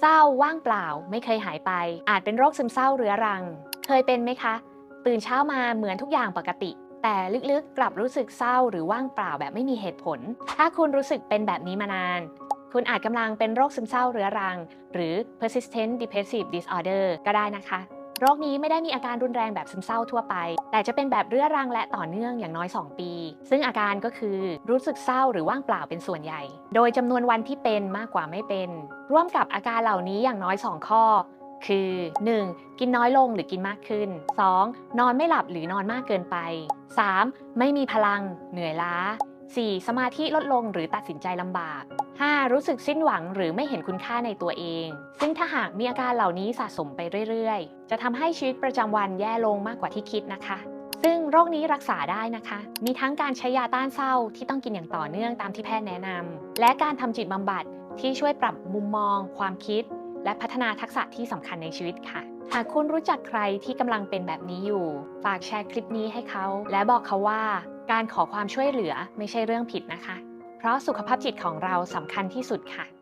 เศร้าว่างเปล่า ไม่เคยหายไป อาจเป็นโรคซึมเศร้าเรื้อรัง เคยเป็นไหมคะ ตื่นเช้ามาเหมือนทุกอย่างปกติ แต่ลึกๆกลับรู้สึกเศร้าหรือว่างเปล่าแบบไม่มีเหตุผล ถ้าคุณรู้สึกเป็นแบบนี้มานานคุณอาจกำลังเป็นโรคซึมเศร้าเรื้อรัง หรือ persistent depressive disorder ก็ได้นะคะ โรคนี้ไม่ได้มีอาการรุนแรงแบบซึมเศร้าทั่วไป แต่จะเป็นแบบเรื้อรังและต่อเนื่องอย่างน้อย 2 ปี ซึ่งอาการก็คือรู้สึกเศร้าหรือว่างเปล่าเป็นส่วนใหญ่ โดยจำนวนวันที่เป็นมากกว่าไม่เป็น ร่วมกับอาการเหล่านี้อย่างน้อย 2 ข้อคือ 1. กินน้อยลงหรือกินมากขึ้น 2. นอนไม่หลับหรือนอนมากเกินไป 3. ไม่มีพลัง เหนื่อยล้า 4. สมาธิลดลงหรือตัดสินใจลำบาก 5. รู้สึกสิ้นหวังหรือไม่เห็นคุณค่าในตัวเอง ซึ่งถ้าหากมีอาการเหล่านี้สะสมไปเรื่อยๆ จะทำให้ชีวิตประจำวันแย่ลงมากกว่าที่คิดนะคะ ซึ่งโรคนี้รักษาได้นะคะ มีทั้งการใช้ยาต้านเศร้าที่ต้องกินอย่างต่อเนื่องตามที่แพทย์แนะนำและการทำจิตบำบัดที่ช่วยปรับมุมมอง ความคิด และพัฒนาทักษะที่สำคัญในชีวิตค่ะหากคุณรู้จักใครที่กำลังเป็นแบบนี้อยู่ ฝากแชร์คลิปนี้ให้เขา และบอกเขาว่า การขอความช่วยเหลือไม่ใช่เรื่องผิดนะคะ เพราะสุขภาพจิตของเราสำคัญที่สุดค่ะ